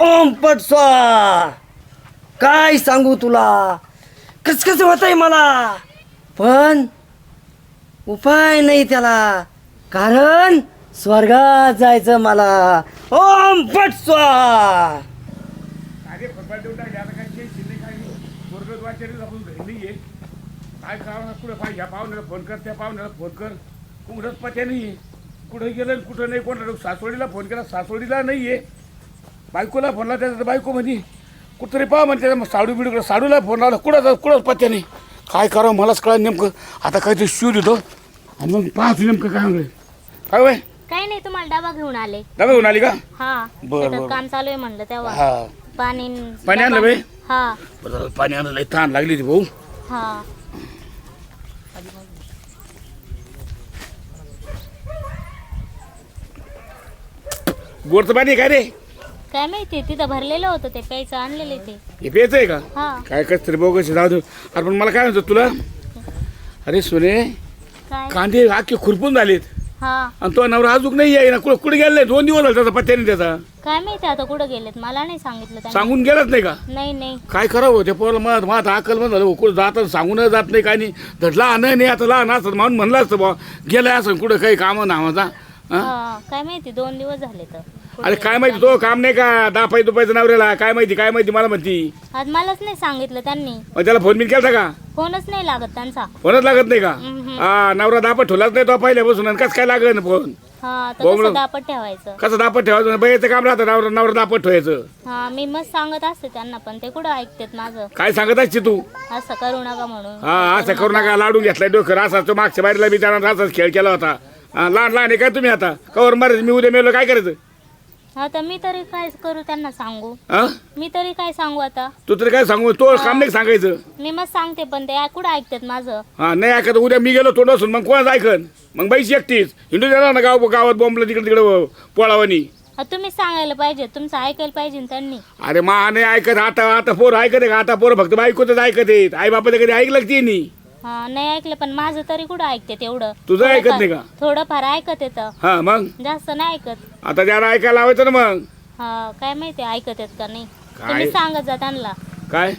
ओम पट स्वा. काय सांगू तुला? कस कसं होत आहे मला? पण उपाय नाही त्याला. कारण स्वर्गात जायचं मला. ओम पट स्वा. अरे फटफट देवता टाकले काय टेन्शन नाही काय नाही. वर्गात वाचायला आपण घरी नाही आहे काय करावं कुठं पाहिजे ह्या पाहुण्याला फोन कर त्या पाहुण्याला फोन कर. कुठंच पत्या नाही आहे कुठं गेलं आणि कुठं नाही कोणाला सासवडीला फोन केला सासवडीला नाही आहे बायकोला फोन लावला त्याचा बायको म्हणजे कुठतरी पाहा म्हणते मग साडू बिडू साडूला फोन लावला कुठं जा कुठंच पत्या नाही. काय करावं मलाच कळा नेमकं. आता काहीतरी शूज येतो. आणि मग पाहतो नेमकं काय म्हणलं काय वय काही नाही तुम्हाला डबा घेऊन आले. डबा घेऊन आली का? हा. बरं, शेतात बरं. काम चालू आहे म्हणलं तेव्हा. हा. पाणी पाणी आणलं बाई? हा. बरं झालं, पाणी आणलं लई ताण लागली ती भाऊ. हा. गोडचं पाणी आहे काय रे? काय माहिती तिथं भरलेलं होतं ते प्यायचं आणलेले ते. हे आहे का? हा. काय कस तरी बोगस जाऊ दे. अरे पण मला काय म्हणतो तुला? अरे सोने काय? कांदे आखे खुरपून झालेत. हा. आणि तो नवरा अजून नाही आहे ना कुठं कुठे गेलाय? दोन दिवस झाले त्याचा पत्त्याने त्याचा. काय माहिती आता कुठं गेलेत? मला नाही सांगितलं त्यांनी. सांगून गेलाच नाही का? नाही नाही. काय करावं ते पोराला मग माझा अकल मग झालं कुठं जात सांगून जात नाही काय नाही. तर लहान नाही आता लहान असत म्हणून म्हणलं असतं बा गेलाय असं कुठं काही काम नावाचा हा? हा काय माहिती दोन दिवस झाले तर. अरे काय माहिती तो काम नाही का? दहा पाय दुपायचं नवऱ्याला. काय माहिती काय माहिती मला म्हणती. आज मलाच नाही सांगितलं त्यांनी. मग त्याला फोन बिन केला का? फोनच नाही लागत त्यांचा. फोनच लागत नाही का. हा नवरा दापट ठेवलाच नाही तो पहिल्यापासून. आणि कसं काय लागेल फोन? हा तर बोंबलं. कसं दापट ठेवायचं? कसं दापट ठेवायचं? बाईचं काम राहतं नवरा नवरा दापट ठेवायचं. हा मी मस्त सांगत असते त्यांना पण ते कुठं ऐकतात माझं? काय सांगत असते तू? असं करू नका म्हणून. हा असं करू नका. लाडून घेतलाय डोकर असा तो मागच्या बारीला बी त्यानं असाच खेळ केला होता. हा, लहान लहान आहे काय तुम्ही आता? कवर मारायचं मी उद्या मेलो काय करायचं? हा तर मी तरी काय करू त्यांना सांगू? हा मी तरी काय सांगू आता? तू तरी काय सांगू? तो काम नाही सांगायचं. मी मग सांगते पण ते कुठं ऐकतात माझं? हा नाही ऐकत. उद्या मी गेलो तोंड असून मग कोणाच ऐकन? मग बाईची एकटीच. हिंदू देणार ना गाव गावात बॉम्बला तिकडे तिकडे पोळावानी? तुम्ही सांगायला पाहिजे. तुमचं ऐकायला पाहिजे ना त्यांनी. अरे मा नाही ऐकत. आता आता पोर ऐकत आहे का? आता पोर फक्त बायकोच ऐकत आहेत. आई बापाचं कधी ऐकलं की नाही हा नाही ऐकलं पण माझं तरी कुठं ऐकते तेवढं तुझं ऐकत नाही का? थोडंफार ऐकत येतं. हा मग? जास्त नाही ऐकत. आता त्याला ऐकायला लावायचं ना मग. हा काय माहिती ऐकत येत का नाही? काय? तुम्ही सांगत जा त्यांना. काय?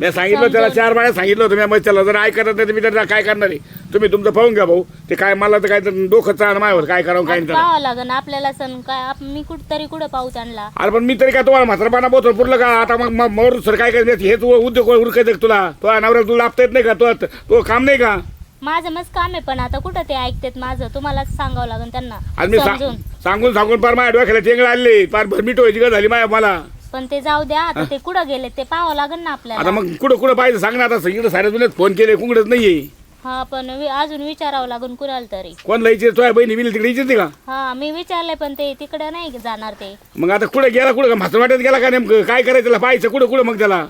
मी सांगितलं त्याला चार बाळा सांगितलं होतं. मी मग त्याला जर ऐकत नाही तर मी त्याला काय करणार आहे? तुम्ही तुमचं पाहून घ्या भाऊ. ते काय मला तर काय तर डोकं चाल मायावर काय करावं काय नाही पाहावं लागन आपल्याला सण. काय आप- मी कुठ तरी कुठं पाहू त्यांना? अरे पण मी तरी काय तुम्हाला म्हातारपणा बोलतो. पुरलं का? आता मग मग मोर सर काय करायचं हेच उद्योग उरकायचं तुला? तो नवऱ्या तुला लाभता येत नाही का? तो तो काम नाही का? माझं मस्त काम आहे पण आता कुठं ते ऐकतात माझं? तुम्हालाच सांगावं लागेल त्यांना. मी समजून. सांगून सांगून पार माझ्या डोक्याला चेंगळ आले पार भरमीट व्हायची का झाली माया मला. पण ते जाऊ द्या आता ते कुठं गेले ते पाहावं लागेल ना आता आपल्याला मग कुठं कुठं पाहिजे सांग ना आता सगळीकडे साऱ्या दुनियात फोन केले कुंकडच नाहीये. हा पण वि- अजून विचारावं लागून कुणाला तरी. कोण लायचे तुझ्या बहिणी बिली तिकडे येते का? हा मी विचारलंय पण ते तिकडे नाही जाणार ते. मग आता कुठं गेला कुठं म्हातार वाट्यात गेला का नेमकं? काय करायचं त्याला? पाहायचं कुठं कुठं मग त्याला?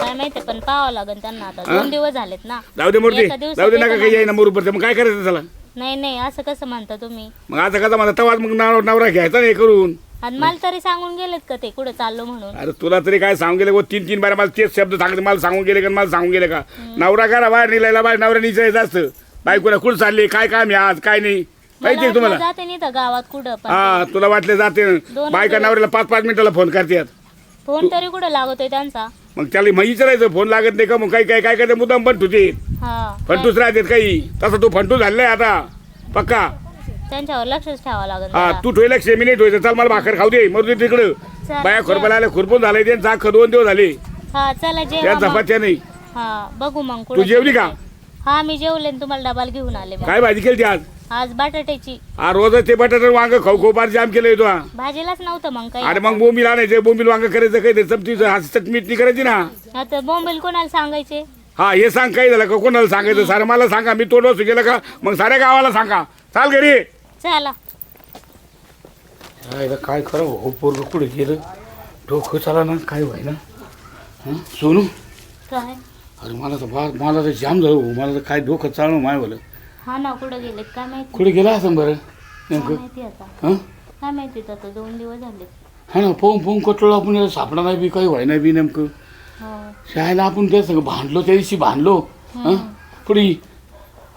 काय माहिती पण पाहावं लागेल त्यांना आता. दोन दिवस झालेत ना. जाऊ दे मूर्ती. एका दिवसात जाऊ दे नका काही ना. पडते मग काय करायचं त्याला? नाही नाही असं कसं म्हणता तुम्ही? मग आता कसा माझा तवाच मग नवरा घ्यायचा नाही करून. आणि मला तरी सांगून गेलेत का ते कुठं चाललो म्हणून? अरे तुला तरी काय सांगून गेले? तीन तीन बारा मला तेच शब्द सांगते मला सांगून गेले का मला सांगून गेले का? नवरा करा बाहेर निघायला बाहेर नवरा निघायचं असतं. बायकोला कुठं चालली? काय काम आहे आज? काय नाही? माहिती आहे तुम्हाला? वाटलं जाते नाही तर गावात कुठं पण. हा तुला वाटले जाते. बायका. नवऱ्याला पाच पाच मिनिटाला फोन करतात. फोन तरी कुठं लागतोय त्यांचा? मग त्याला मग विचारायचं फोन लागत नाही का? मग काही काय काय करते मुद्दाम पण तुझे हा. फंटूच राहतात काही. तसं तू फंटू झालाय आता. पक्का. त्यांच्यावर लक्षच ठेवावं लागेल हा जरा. तू ठेवला एकशे मिनिट व्हायचं चल मला भाकर खाऊ दे. मरू दे तिकडं. बाया चल. खुरपाला आल्या खुरपून झाले त्यांचा अख्खं दोन दिवस झाले. हा चला त्या जेवा मग. चपात्या नाही. हा बघू मग तू जेवली का? हा मी जेवले आणि तुम्हाला डबाल घेऊन आले मग. काय भाजी केली आज? आज बटाट्याची. हा रोजच ते बटाटे वांग खाऊ खाऊ पार जाम केलंय तो भाजीलाच नव्हतं मग काही. अरे मग बोंबील आणायचे बोंबील वांग करायचं काही ते चमची हा चटणी करायची ना. आता बोंबील कोणाला सांगायचे? हा हे सांग काही झालं का? कोणाला सांगायचं? सारं मला सांगा. मी तोंड गेलं का? मग साऱ्या गावाला सांगा. चाल घरी. चला. काय काय करा हो पोरग कुठे गेलं? डोकं चाला ना काय व्हाय ना? हं? सोनू? काय? अरे मला तर फार मला तर जाम झालं हो. मला तर काय डोकं चालणं माय बोल हा ना कुठं गेलेत? काय माहिती? कुठे गेला असं बरं? काय नेमकं माहिती आता? हां? काय माहिती आता? दोन दिवस झाले. हा ना पोहून पोहून कटलो आपण याला सापडा नाही बी काही व्हाय नाही बी नेमकं. हो. शाळेला आपण त्या संग भांडलो त्या दिवशी भांडलो. हं? पुढे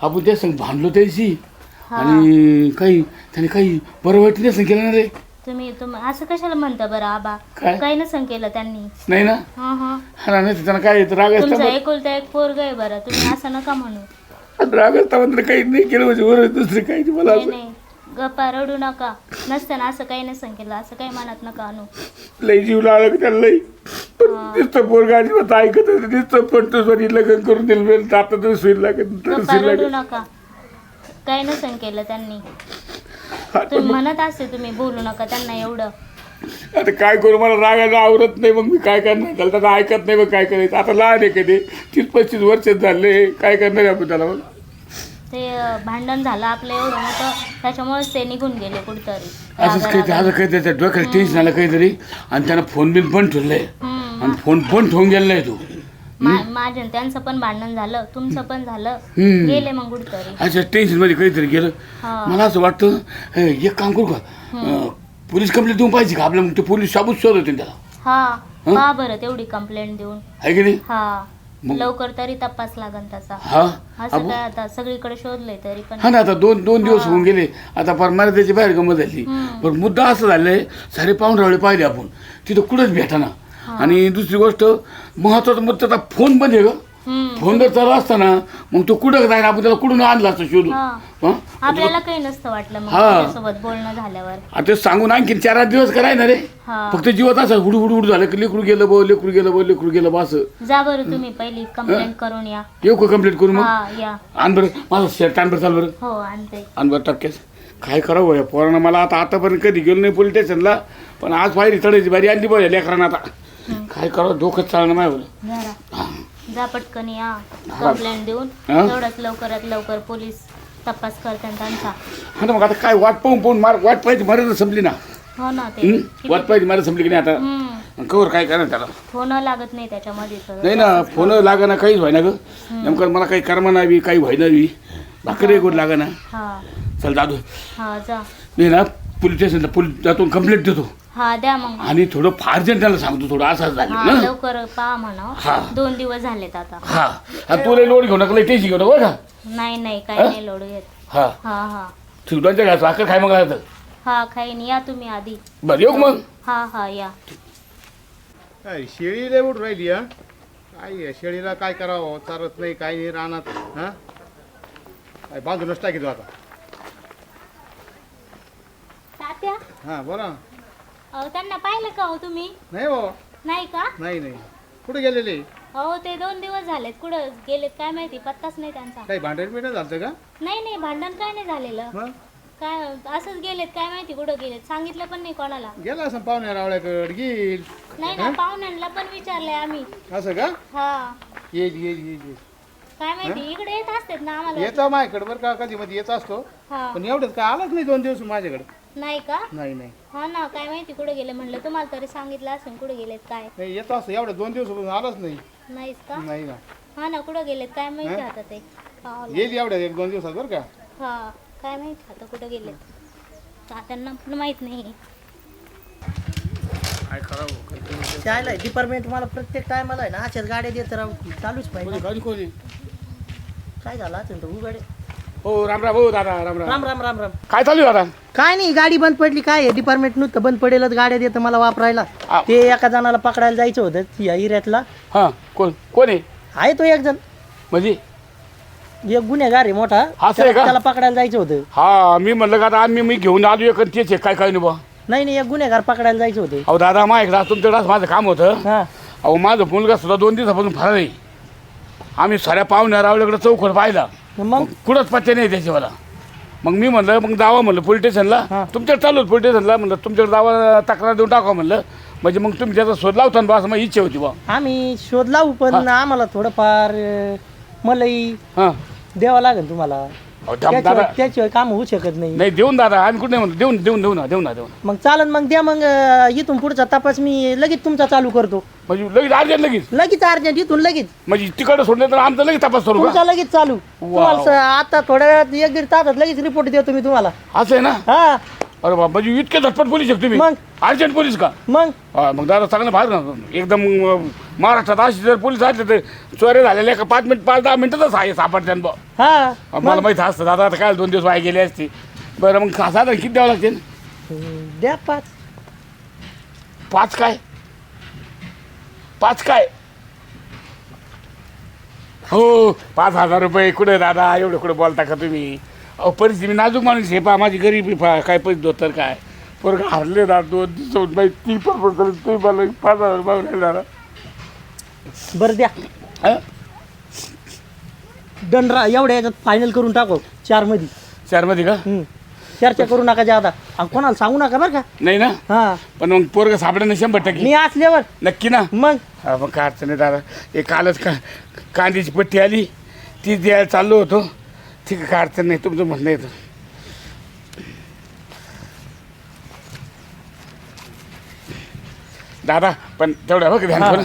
आपण त्या संग भांडलो त्या दिवशी. आणि काही त्याने काही बरं वाईट नाही केलं ना रे. तुम्ही तुम असं कशाला म्हणता बरं आबा? काय? काही नसन केलं त्यांनी. नाही ना? हा हा. हा नाही तर त्यांना काय येतं राग तुमचं असता एकुलता एक पोरग आहे बरं तुम्ही असं नका म्हणू. राग असता मात्र काही नाही केलं म्हणजे बरं दुसरं काही नाही मला नाही असं नाही. गप्पा रडू नका. नसताना असं काही नसन केलं असं काही मनात नका आणू. लई जीव लावला की त्याला लई? पण नुसतं पोरगा अजिबात ऐकत. नुसतं पण तुझं लग्न करून दिलं आता तर सुई लागत गप्पा रडू लागत. नका. काही नसन केलं त्यांनी. तुम्ही म्हणत असते तुम्ही बोलू नका त्यांना एवढं. आता काय करू मला रागायला आवडत नाही मग मी काय करणार? त्याला त्याला ऐकत नाही मग काय करायचं. आता लहान आहे कधी तीस पस्तीस वर्ष झाले काय करणार आपण त्याला मग? ते अं, भांडण झालं आपलं एवढं मोठं त्याच्यामुळेच ते निघून गेले कुठतरी. असंच काही असं काही त्याच्या डोक्यात टेन्शन आलं काहीतरी आणि त्यानं फोन बिल बंद ठेवलंय. आणि फोन पण ठेवून गेलेला आहे तू. मा- माझं आणि त्यांचं पण भांडण झालं तुमचं पण झालं. हम्म. गेले मग कुठतरी. अशा टेन्शनमध्ये काहीतरी गेलं. हा. मला असं वाटतं हे, एक काम करू का? अं, पोलीस कंप्लेंट देऊन पाहिजे का? आपल्या मग ते पोलीस शाबूत शोध होते त्याला. हा. हं? का बरं तेवढी कंप्लेंट देऊन? आहे की नाही? हा. मग- लवकर तरी तपास लागन त्याचा. हा. असं. काय आता सगळीकडे शोधलंय तरी पण. हा ना आता दोन दोन दिवस होऊन गेले. आता परमाने त्याची बाहेर गमत झाली. हम्म. पण मुद्दा असं झालंय सारे पाहुणरावळे पाहिले आपण. तिथं कुठंच भेटाना. आणि दुसरी गोष्ट महत्त्वाचा मुद्दा आता फोन बंद आहे ग. फोन जर चालू असताना मग तो कुठं जाईना आपण त्याला कुठून आणला असतं शोधून हा. हं? आपल्याला काही नसतं वाटलं मग हा. त्याच्यासोबत बोलणं झाल्यावर. आता सांगून आणखीन चार आठ दिवस कराय ना रे. हा. फक्त जीवात असं हुडू हुडू हुडू झालं की लेकरू गेलं बो लेकरू गेलं बो लेकरू गेलं बा असं. जा बरं तुम्ही पहिली कंप्लेंट करून या. येऊ का कंप्लीट करू मग? हा या. आण बरं. माझं शर्ट आण बरं चाल बरं. हो आणते. आण बरं टक्क्यास काय करावं या पोरानं? मला आता आतापर्यंत कधी गेलो नाही पोलीस स्टेशनला पण आज पाहिजे चढायची बारी आणली पाहिजे लेकरांना आता. काय करावं डोकंच चालणं माझ्यावर जरा जा पटकन या. कंप्लेंट देऊन. हा? तेवढंच लवकरात लवकर पोलीस तपास करतात त्यांचा हा ना मग आता काय वाट पाहून पाहून मार वाट पाहिजे मर्यादा संपली ना? हो ना ते. हं? वाट पाहिजे मर्यादा संपली की नाही आता? हम्म. कवर काय करणार त्याला? फोन लागत नाही त्याच्यामध्ये तर नाही ना फोन लागा ना काहीच व्हायना ग. नेमकं मला काही कर्म नावी काही व्हायना बी. भाकरी गोड लागा ना हा. चल दादू. हा जा. मी ना पोलीस स्टेशनला पोलीस जातो कंप्लेंट देतो. हा द्या मग. आणि थोडं फार त्याला सांगतो थोडं असं झालं हा ना? लवकर पहा हा. म्हणा दोन दिवस झालेत आता. हा. आणि तुला लोड घेऊ नका टेन्शन घेऊ नका बरं का? नाही नाही काही नाही लोड घेत हा. हा हा. भाकर खाय मग आता. हा खाईन या तुम्ही आधी. बरं येऊ का मग? हा हा या. काय शेळी लय उठ राहिली हा? काय आहे, शेळीला काय करावं? चालत नाही काय नाही रानात हा? काय बांधूनच टाकीतो आता. तात्या? हा बोला ना. अहो त्यांना पाहिलं का हो तुम्ही? नाही हो. नाही का? नाही नाही. कुठे गेलेले? अहो ते दोन दिवस झालेत. कुठं गेलेत काय माहिती? पत्ताच नाही त्यांचा. काही भांडण बिंडण झालं का? नाही नाही. भांडण काय नाही झालेलं. मग? काय असंच गेलेत. काय माहिती कुठं गेलेत? सांगितलं पण नाही कोणाला. गेला असं पाहुण्या रावळ्याकडे. येईल नाही ना पाहुण्यांना पण विचारलंय आम्ही. असं का? हा. येईल येईल येईल येईल. काय माहिती? इकडे येत असतात ना आम्हाला. येतो माझ्याकडे बरं का? कधी मध्ये येत असतो. हा. पण एवढंच काय आलाच नाही दोन दिवस माझ्याकडे. नाही का? नाही नाही. हा ना काय माहिती कुठे गेले म्हणलं. तुम्हाला तरी सांगितलं असेल कुठे गेलेत काय. नाही येतो असतो एवढं दोन दिवस आलाच नाही. नाहीच का? नाही ना. हा ना कुठं गेलेत काय माहिती आता ते. येईल एवढ्या एक दोन दिवसात बरं का? हा काय माहिती आता कुठं गेलेत. त्यांना पण माहीत नाही. त्याला डिपार्टमेंट मला प्रत्येक टायमाला आहे ना अशाच गाड्या देत राहू. चालूच पाहिजे. गाडी कोणी? काय झालं असेल तर उगाडे हो राम राम. हो दादा राम राम. राम राम राम राम. काय चालू आहे दादा? काय नाही गाडी बंद पडली. काय आहे? डिपार्टमेंट नुसतं बंद पडेलच गाड्या देतं मला वापरायला. आ. ते एका जणाला पकडायला जायचं होतं या एरियातला. हां कोण? कोण आहे? आहे तो एक जण. म्हणजे? एक गुन्हेगार आहे मोठा. असं आहे त्याला का? त्याला पकडायला जायचं होतं. हा मी म्हणलं का आता आम्ही मी घेऊन आलो एक तेच आहे काय काय नाही बा? नाही नाही एक गुन्हेगार पकडायला जायचं होतं. अहो दादा आज तुमच्याकडे आज माझं काम होतं. हा. अहो माझा मुलगा सुद्धा दोन दिवसापासून फरार आहे. आम्ही साऱ्या पाहुण्या रावल्याकडे चौकड पाहिला. मग? कुठंच पत्ते नाही त्याचे मला मग मी म्हणलं मग दावा म्हणलं पोलीस स्टेशनला हा. तुमच्याकडे चालू होतं पोलीस स्टेशनला म्हणलं तुमच्याकडे दावा तक्रार देऊन टाका म्हणलं. म्हणजे मग तुम्ही त्याचा शोध लावता ना बा असं माझी इच्छा होती बा. आम्ही शोध लावू पण आम्हाला थोडंफार अं, मलाही हां. द्यावं लागेल तुम्हाला. अहो, थांब दादा. त्याशिवाय त्याशिवाय काम होऊ शकत नाही. नाही देऊन दादा आम्ही कुठे नाही म्हणतो? देऊन देऊन देऊ ना देऊ ना देऊ ना मग चालन मग द्या मग अं, इथून पुढचा तपास मी लगेच तुमचा चालू करतो. म्हणजे लगेच अर्जंट लगेच? लगेच अर्जंट इथून लगेच. म्हणजे तिकडे सोडले तर आमचं लगेच तपास करू तुमचा लगेच चालू. तुम्हाला स- आता थोड्या वेळात एक दीड तासात लगेच रिपोर्ट देतो मी तुम्हाला. असं आहे ना? हा. अरे बाबा म्हणजे इतके झटपट पोलीस आहे तुम्ही? मग? अर्जंट पोलीस का? मग? हा मग दादा चांगलं बाहेर ना. एकदम अं, महाराष्ट्रात असे जर पोलीस असले तर चोऱ्या झालेल्या का पाच मिनिट पाच दहा मिनिटातच आहे सापडत्यान बा हा मला माहिती असतं. दादा आता काय दोन दिवस वाया गेले असते. बरं मग साधारण किती द्यावं लागते? द्या पाच. पाच काय? पाच काय? हो पाच हजार रुपये कुठे दादा? एवढं कुठे बोलता का तुम्ही? अहो परिस्थिती नाजूक माणूस हे पा माझी गरीबी पा काय पैसे दोतर काय. पोरं हरले ना दोन दिवस बाई ती तुम्ही मला पाच हजार बरं द्या. हं? रा एवढ्या याच्यात फायनल करून टाकू चारमध्ये चारमध्ये का? हम्म. चर्चा करू नका जादा आणि कोणाला सांगू नका बरं का? नाही ना? हा. पण मग पोरग सापडा ना शंभर टक्के. मी असल्यावर. नक्की ना? मग? हा मग काय अडचण नाही दादा. एक कालच का कांद्याची पट्टी आली ती द्यायला चाललो होतो. ठीक आहे काय अडचण नाही तुमचं म्हणणं येतं दादा पण तेवढं बघ ध्यान. ठेव ना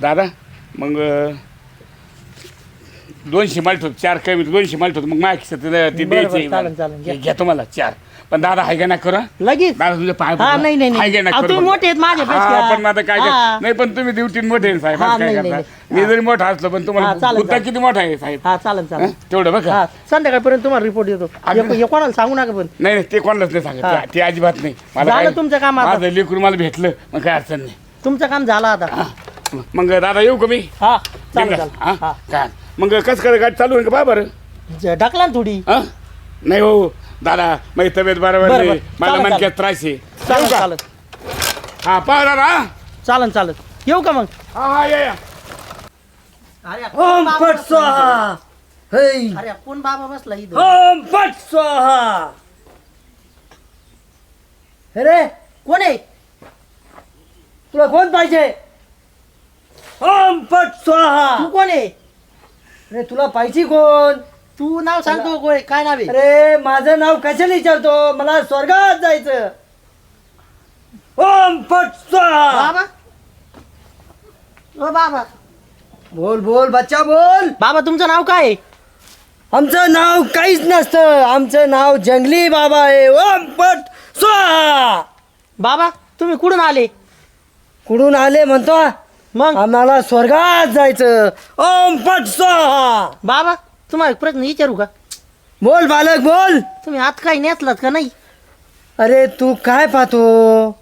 दादा मग अं, दोनशे मालत होत चार कमी दोनशे मालत होत मग माझ्या खिशात ते बरं, द्यायचे चालेल, चालेल, घ्या. घ्या तुम्हाला चार पण दादा हाय का ना करा लगेच दादा तुझे पाय हा. नाही, नाही, नाही. हाय का ना अहो, करू तुम्ही बघ. मोठे आहेत माझ्यापेक्षा. हा, पण आता काय हा. नाही पण तुम्ही ड्युटी मोठे आहे साहेब हा, आज काय नाही, करता नाही, मी जरी मोठा असलो पण हा, तुम्हाला चालेल, मुद्दा चालेल. किती मोठा आहे साहेब हा चालेल हं? चालेल तेवढं बघा हा संध्याकाळपर्यंत तुम्हाला रिपोर्ट देतो अगदी. हे- हे कोणाला सांगू नका पण नाही नाही ते कोणालाच नाही सांगत हा. ते- ते अजिबात नाही मला झालं काय- तुमचं काम आता. माझं लेकरून मला भेटलं मग काय अडचण नाही तुमचं काम झालं आता हा. मग दादा येऊ का मी हा चालेल बिनधास्त. चालेल हा? हा काय मग कसं काय गाडी चालू आहे का बा बरं ज- ढकला ना थोडी हा? नाही हो दादा माझी तब्येत बरोबर बरं, नाही. बरं. मला चालेल, चालेल. त्रास आहे. का? चालेल. हा पहा दादा हा? चालेल चालेल. येऊ का मग? हा हा या या. अरे ओम पट स्वाहा. है. अरे कोण बाबा बसला इथं? ओम पट स्वाहा. अरे कोण आहे? तुला कोण पाहिजे? ओम पट स्वाहा. तू कोण आहे? अरे तुला पाहिजे कोण? तू नाव सांगतो आहे? काय नाव आहे? अरे माझं नाव कशाला विचारतो? मला स्वर्गात जायचं. ओम पट स्वाहा. बाबा. ओ बाबा. बोल बोल बच्चा बोल. बाबा तुमचं नाव काय आहे? आमचं नाव काहीच नसतं. आमचं नाव जंगली बाबा आहे. ओम पट स्वाहा. बाबा तुम्ही कुठून आले? कुठून आले म्हणतो? मग? आम्हाला स्वर्गात जायचं. ओम पट स्वाहा. बाबा तुम्हाला एक प्रश्न विचारू का? बोल बालक बोल. तुम्ही आत काही नेसलात का नाही? अरे तू काय पाहतो?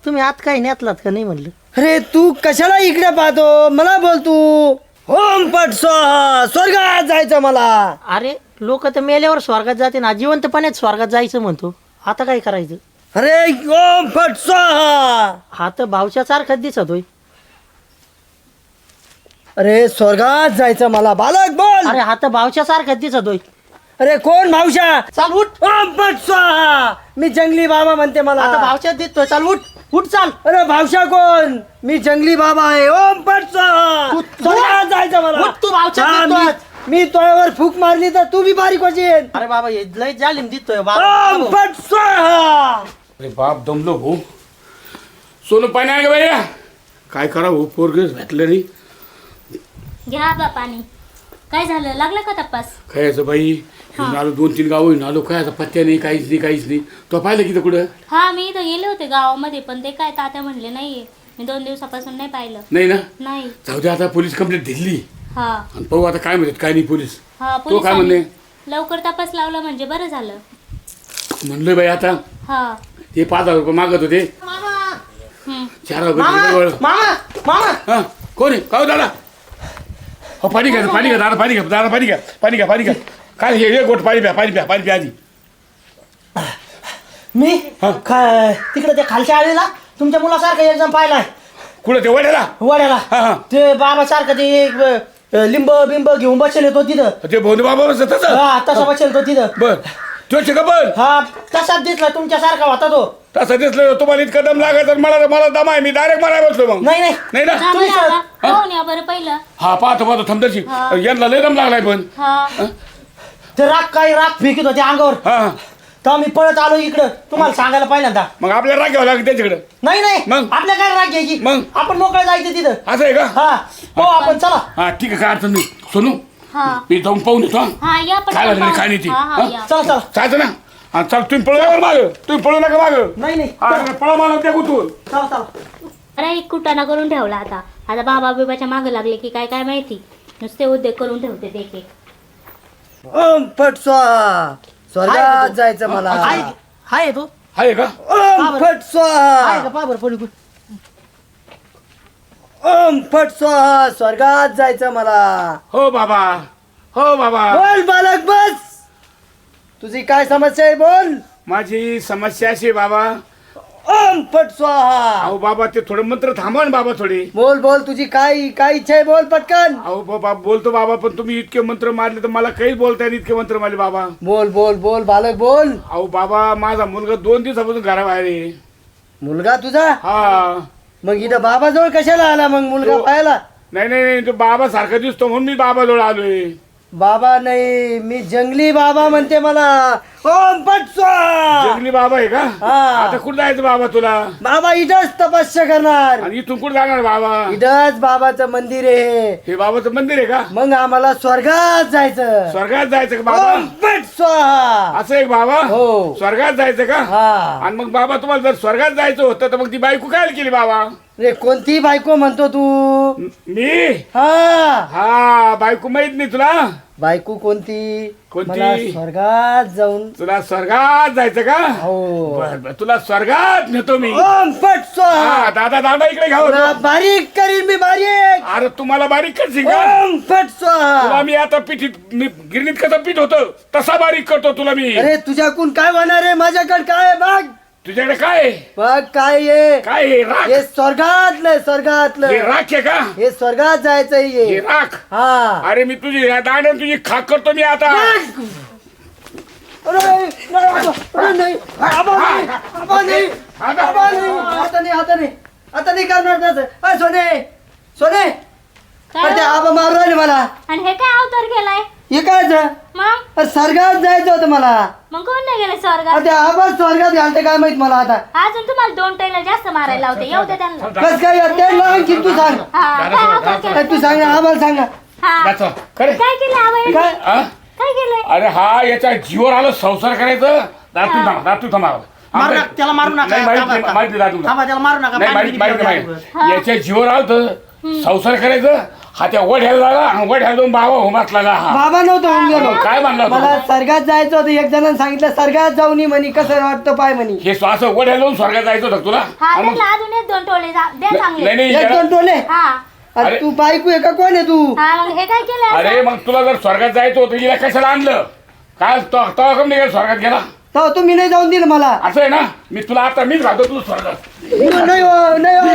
तुम्ही आत काही नेसलात का नाही म्हणलं? अरे तू कशाला इकडे पाहतो? मला बोल तू. ओम पट स्वर्गात जायचं मला. अरे लोक तर मेल्यावर स्वर्गात जाते ना जिवंतपणेच स्वर्गात जायचं म्हणतो. आता काय करायचं? अरे ओम पट स्वाहा हा तर भावच्या सारखाच दिसत होय अरे स्वर्गात जायचं मला. बालक बोल. अरे हा तर भावच्या सारखाच दिसत होय अरे कोण भावशा चाल उठ. स्वाहा. मी जंगली बाबा म्हणते मला. आता भावच्या दिसतोय चाल उठ. उठ चाल. अरे भावशा कोण? मी जंगली बाबा आहे. ओम पट तू- स्वर्गात जायचं मला. उठ, तू भावशात हा. मी- मी तोयावर फूक मारली तर तू बी बारीक होशील. अरे बाबा हे लय जालीम दिसतोय. ओम बाबा. पट स्वाहा. अरे बाप दमलो भाऊ. सोनं पाणी आहे का भैया काय करा हो पोरगच भेटलं नाही. घ्या बा पाणी. काय झालं? लागलं का तपास? काय याचं बाई आलो दोन तीन गाव होईन आलो. काय आता पत्त्या नाही काहीच नाही काहीच नाही. तो पाहिलं की कुठं? हा मी इथं गेले होते गावामध्ये पण ते काय तात्या म्हणले नाहीये. मी दोन दिवसापासून नाही पाहिलं. नाही ना? नाही. जाऊ दे आता पोलीस कंप्लेंट दिली. हा. आणि पाहू आता काय म्हणतात काय नाही पोलीस. हा तो काय पोलिसांनी म्हणले? लवकर तपास लावला म्हणजे बरं झालं. म्हणलोय बाई आता. हा. ते पाच हजार रुपये मागत होते. हम्म. चार हजार मामा रुपये दिले बरं. मामा! मामा! हा कोण आहे? का दादा? हो पाणी घ्या पाणी घ्या दादा पाणी घ्या दादा पाणी घ्या पाणी घ्या पाणी घ्या. काय हे हे गोट पाणी प्या पाणी प्या पाणी प्या आधी. मी? हा. ख- तिकडे त्या खालच्या आळीला? तुमच्या मुलासारखं एकदम पाहिलाय. कुठं ते वड्याला? वड्याला. हा ते बाबा सारखं ते एक, अ, लिंब बिंब घेऊन बसेल तो तिथं. ते भोवने बाबा बसत तसं? हा तसा बसेल तो तिथं. बर. तो कबल हा तसाच दिसला तुमच्या सारखा होता तो. तसं दिसलं तुम्हाला इतकं दम लागायचं मला मला दम आहे मी डायरेक्ट मारायला बसलो मग. नाही नाही. नाही ना. पाहून या बरं पहिलं. हा पाहतो पाहतो हा. यांना लय दम लागलाय पण. हा. ते राग काही राग फेकीत होते अंगावर? हा. हा. तर मी पळत आलो इकडं. तुम्हाला सांगायला पहिल्यांदा. मग आपल्याला राग घ्यावं लागेल त्याच्याकडे. नाही नाही. मग? आपल्या काय राग घ्यायची? मग? आपण मोकळं जायचं तिथं. असं आहे का? हा. हो आपण चला. हा ठीक आहे काय अडचण नाही. सोनू हा मी जाऊन पाहून येतो हा. हा या काय पटकन झालं. काय नाही ते? हा हा हा? या चला चला चालतं ना हा चल तुम्ही पळू नका माग तुम्ही पळू नका माग नाही नाही हा पळा मला त्या कुठून चला चला अरे एक कुटाणा करून ठेवला आता आता बाबा बिबाच्या मागं लागले की काय काय माहिती नुसते उद्योग करून ठेवते एक एक ओम फट स्वाहा स्वर्गात जायचं मला हाय हाय तो आहे का ओम फट आहे का स्वाहा पा बरं पडू ओम फट स्वाहा स्वर्गात जायचं मला. हो बाबा हो बाबा. बोल बालक बस. तुझी काय समस्या आहे बोल. माझी समस्या अशी बाबा. ओम फट स्वाहा. अहो बाबा ते थोडं मंत्र थांबवा ना बाबा थोडे. बोल बोल तुझी काय काय इच्छा आहे बोल पटकन. अहो बाबा बोलतो बाबा पण तुम्ही इतके मंत्र मारले तर मला काहीच बोलता येईल इतके मंत्र मारले बाबा. बोल बोल बोल बालक बोल. अहो बाबा माझा मुलगा दोन दिवसापासून घराबाहेर आहे. मुलगा तुझा? हा. मग इथं बाबाजवळ कशाला आला मग मुलगा तो- पाहायला? नाही नाही नाही तो बाबा सारखा दिसतो म्हणून मी बाबाजवळ आलोय. बाबा नाही मी जंगली बाबा म्हणते मला. ओम फट स्वाहा जंगली बाबा आहे का? हा. आता कुठं जायचं बाबा तुला? बाबा इथंच तपस्या करणार. आणि इथून कुठं जाणार बाबा? इथंच बाबाचं मंदिर आहे. हे बाबाचं मंदिर आहे का? मग आम्हाला स्वर्गात जायचं. स्वर्गात जायचं का बाबा? स्वाहा असं एक बाबा? हो. स्वर्गात जायचं का? हा. आणि मग बाबा तुम्हाला जर स्वर्गात जायचं होतं तर मग ती बायको काय केली बाबा? रे कोणती बायको म्हणतो तू. मी? हा. हा बायको माहीत नाही तुला? बायको कोणती? कोणती? मला स्वर्गात जाऊन तुला स्वर्गात जायचं का? हो. बर बर तुला स्वर्गात नेतो मी. ओम स्वाहा हा दादा दादा इकडे घ्या तुला. बारीक करीन मी बारीक. अरे तुम्हाला बारीक करशील का? ओम फट तुला स्वाहा मी आता पिठीत मी गिरणीत कसं पीठ होतं तसा बारीक करतो तुला मी. अरे तुझ्याकून काय होणार आहे? माझ्याकडे काय आहे? बघ. तुझ्याकडे काय आहे? बघ काय आहे काय आहे? राख? हे स्वर्गातलं हे स्वर्गातलं राख आहे का? हे स्वर्गात जायचं हे. ये राख? हा. अरे मी तुझी या दाण्यात तुझी खाक करतो मी आता. अरे नाही, अरे नाही आबा नाही आबा नाही. आबा नाही. आता नाही आता नाही. आता नाही करणार तसं. सोने सोने. काय? अरे ते हो? आबा मारू राहिले मला. आणि हे काय अवतार केलाय? हे काय झालं? मग? अरे स्वर्गात जायचं होतं मला. मग कोण नाही गेले स्वर्गात? ते आबा स्वर्गात घालते काय माहीत मला आता. अजून तुम्हाला दोन ट्रेनर जास्त मारायला होते येऊ दे त्यांना. कस काय ते की तू सांग. हा काय अवतार केला? अरे तू सांग ना आम्हाला सांगा हा. खरे. काय केलं आबाई काय? हा? काय केलंय? अरे हा याच्या जीवर आलं संसार करायचं? दातू थांबा दातू थांबा. मारू नका त्याला मारू नका. नाही, माहीत थांबा, नाही, थांबा. माहीत नाही, दातू थांबा त्याला मारू नका नाही पाणी माहीत माहीत बिणी माहीत. प्यावं द्या. याच्या जीवर आलं संसार करायचं? हा त्या वढ्याला झाला आणि वढ्याला जाऊन बाबा होमातला हा. बाबा नव्हतं होऊन गेलो. काय म्हणला मला स्वर्गात जायचं होतं. एक जणांनी सांगितलं स्वर्गात जाऊन ये म्हणे कसं वाटतं पाय म्हणे. हे श्वास वढ्याला जाऊन स्वर्गात जायचं होतं तुला? हा आणि मग- त्यांना अजून एक दोन जा- नाही चांगले. नाही एक दोन टोले हा. अरे अरे- तू बायको आहे का? कोण आहे तू? हा मग हे काय केलं अरे? मग तुला जर स्वर्गात जायचं होतं हिला कशाला आणलं? काय तो तो कम निघेल स्वर्गात गेला. तेव्हा तुम्ही नाही जाऊन दिलं मला. असं आहे ना? मी तुला आता मीच घालतो तू स्वर्गात नाही मी नाही हो. नाही, हो.